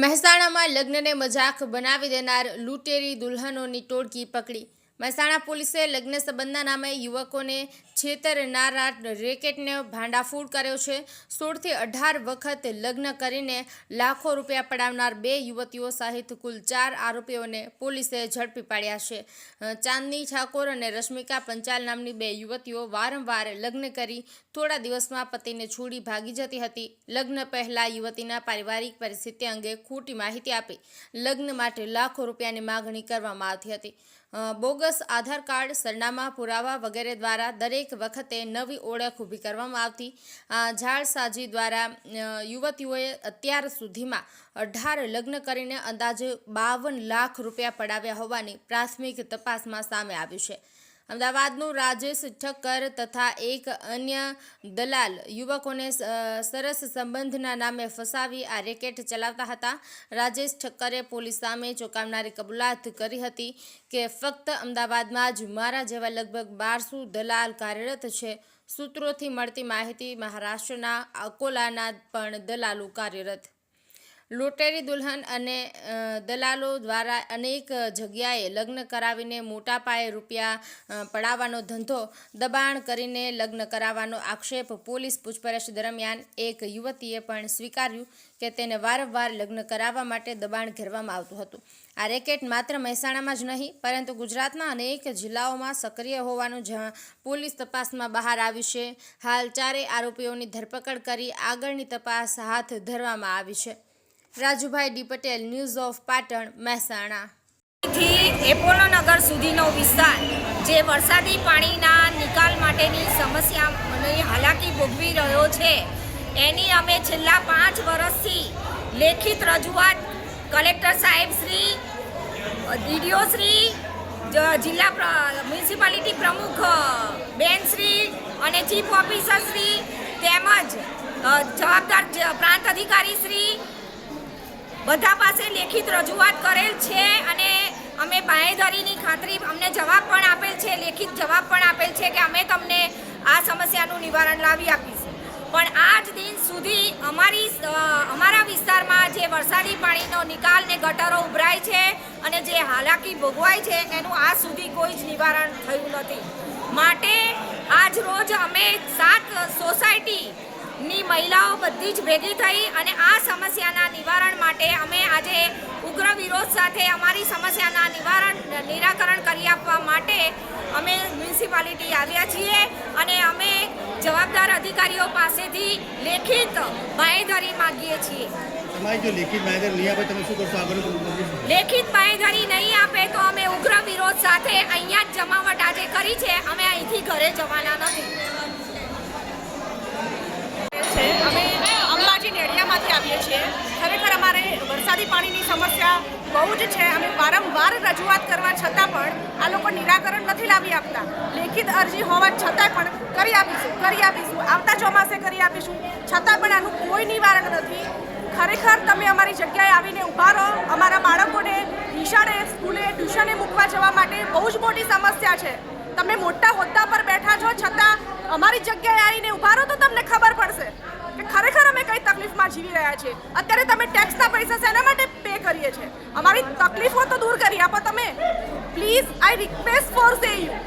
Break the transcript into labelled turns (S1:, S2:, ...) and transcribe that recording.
S1: મહેસાણામાં લગ્નને મજાક બનાવી દેનાર લૂંટેરી દુલ્હનોની ટોળકી પકડી. મહેસાણા પોલીસે લગ્ન સંબંધના નામે યુવકોને છેતરનારા રેકેટને ભાંડાફૂડ કર્યો છે. સોળથી અઢાર વખત લગ્ન કરીને લાખો રૂપિયા પડાવનાર બે યુવતીઓ સહિત કુલ ચાર આરોપીઓને પોલીસે ઝડપી પાડ્યા છે. ચાંદની ઠાકોર અને રશ્મિકા પંચાલ નામની બે યુવતીઓ વારંવાર લગ્ન કરી થોડા દિવસમાં પતિને છોડી ભાગી જતી હતી. લગ્ન પહેલાં યુવતીના પારિવારિક પરિસ્થિતિ અંગે ખોટી માહિતી આપી. લગ્ન માટે લાખો રૂપિયાની માગણી કરવામાં આવતી હતી. બોગસ આધાર કાર્ડ, સરનામા, પુરાવા વગેરે દ્વારા દરેક વખતે નવી ઓળખ ઊભી કરવામાં આવતી. જાળસાજી દ્વારા યુવતીઓએ અત્યાર સુધીમાં અઢાર લગ્ન કરીને અંદાજે બાવન લાખ રૂપિયા પડાવ્યા હોવાની પ્રાથમિક તપાસમાં સામે આવ્યું છે. અમદાવાદનું રાજેશ ઠક્કર તથા એક અન્ય દલાલ યુવકોને સરસ સંબંધના નામે ફસાવી આ રેકેટ ચલાવતા હતા. રાજેશ ઠક્કરે પોલીસ સામે ચોંકાવનારી કબૂલાત કરી હતી કે ફક્ત અમદાવાદમાં જ મારા જેવા લગભગ બારસો દલાલ કાર્યરત છે. સૂત્રોથી મળતી માહિતી મહારાષ્ટ્રના અકોલાના પણ દલાલો કાર્યરત લૂંટેરી દુલ્હન અને દલાલો દ્વારા અનેક જગ્યાએ લગ્ન કરાવીને મોટા પાયે રૂપિયા પડાવવાનો ધંધો દબાણ કરીને લગ્ન કરાવવાનો આક્ષેપ પોલીસ પૂછપરછ દરમિયાન એક યુવતીએ પણ સ્વીકાર્યું કે તેને વારંવાર લગ્ન કરાવવા માટે દબાણ ઘેરવામાં આવતું હતું. આ રેકેટ માત્ર મહેસાણામાં જ નહીં, પરંતુ ગુજરાતના અનેક જિલ્લાઓમાં સક્રિય હોવાનું જ પોલીસ તપાસમાં બહાર આવ્યું છે, હાલ ચારેય આરોપીઓની ધરપકડ કરી આગળની તપાસ હાથ ધરવામાં આવી છે. Rajubhai D Patel news of Patan, Mehsana.
S2: Apollo Nagar સુધીનો વિસ્તાર, જે વરસાદી પાણીના નિકાલ માટેની સમસ્યાની હાલાકી ભોગવી રહ્યો છે. એની અમે છેલ્લા પાંચ વર્ષથી લેખિત રજૂઆત કલેક્ટર સાહેબ શ્રી, ડીડીઓ શ્રી જિલ્લા મ્યુનિસિપાલિટી પ્રમુખ બેન શ્રી અને ચીફ ઓફિસર શ્રી તેમજ જવાબદાર પ્રાંત અધિકારી શ્રી બધા પાસે લેખિત રજૂઆત કરેલ છે અને અમે બાંહેધરીની ખાતરી અમને જવાબ પણ આપેલ છે, લેખિત જવાબ પણ આપેલ છે કે અમે તમને આ સમસ્યાનું નિવારણ લાવી આપીશું. પણ આજ દિન સુધી અમારી અમારા વિસ્તારમાં જે વરસાદી પાણીનો નિકાલ ને ગટરો ઉભરાય છે અને જે હાલાકી ભોગવાય છે, એનું આજ સુધી કોઈ જ નિવારણ થયું નથી. માટે આજ રોજ અમે સાત સોસાયટી ની મહિલાઓ બધી જ ભેગી થઈ અને આ સમસ્યાના નિવારણ માટે અમે આજે ઉગ્ર વિરોધ સાથે અમારી સમસ્યાના નિવારણ નિરાકરણ કરી આપવા માટે અમે મ્યુનિસિપાલિટી આવ્યા છીએ અને અમે જવાબદાર અધિકારીઓ પાસેથી લેખિત બાહેધરી માંગીએ છીએ.
S3: તમારી જો લેખિત બાહેધરી નહીં આપે તમે શું કરશો? આગળ
S2: લેખિત બાંહેધરી નહીં આપે તો અમે ઉગ્ર વિરોધ સાથે અહીંયા જ જમાવટ આજે કરી છે. અમે અહીંથી ઘરે જવાના નથી.
S4: છે. અમે અંબાજી નેડિયામાંથી આવીએ છીએ. ખરેખર અમારે વરસાદી પાણીની સમસ્યા બહુ જ છે. અમે વારંવાર રજૂઆત કરવા છતાં પણ આ લોકો નિરાકરણ નથી લાવી આપતા. લેખિત અરજી હોવા છતાં પણ કરી આપીશું કરી આપીશું. આવતા ચોમાસે કરી આપીશું. છતાં પણ આનું કોઈ નિવારણ નથી. ખરેખર તમે અમારી જગ્યાએ આવીને ઊભા રહો. અમારા બાળકોને નિશાળે, સ્કૂલે, ટ્યુશને મૂકવા જવા માટે બહુ જ મોટી સમસ્યા છે. તમે મોટા હોદ્દા પર બેઠા છો છતાં અમારી જગ્યાએ આવીને ઊભા રહો તો તમને ખબર પડશે કે ખરેખર અમે કઈ તકલીફમાં જીવી રહ્યા છીએ. અત્યારે તમે ટેક્સના પૈસા શેના માટે પે કરીએ છીએ? અમારી તકલીફો તો દૂર કરી આપો તમે. Please I request for say you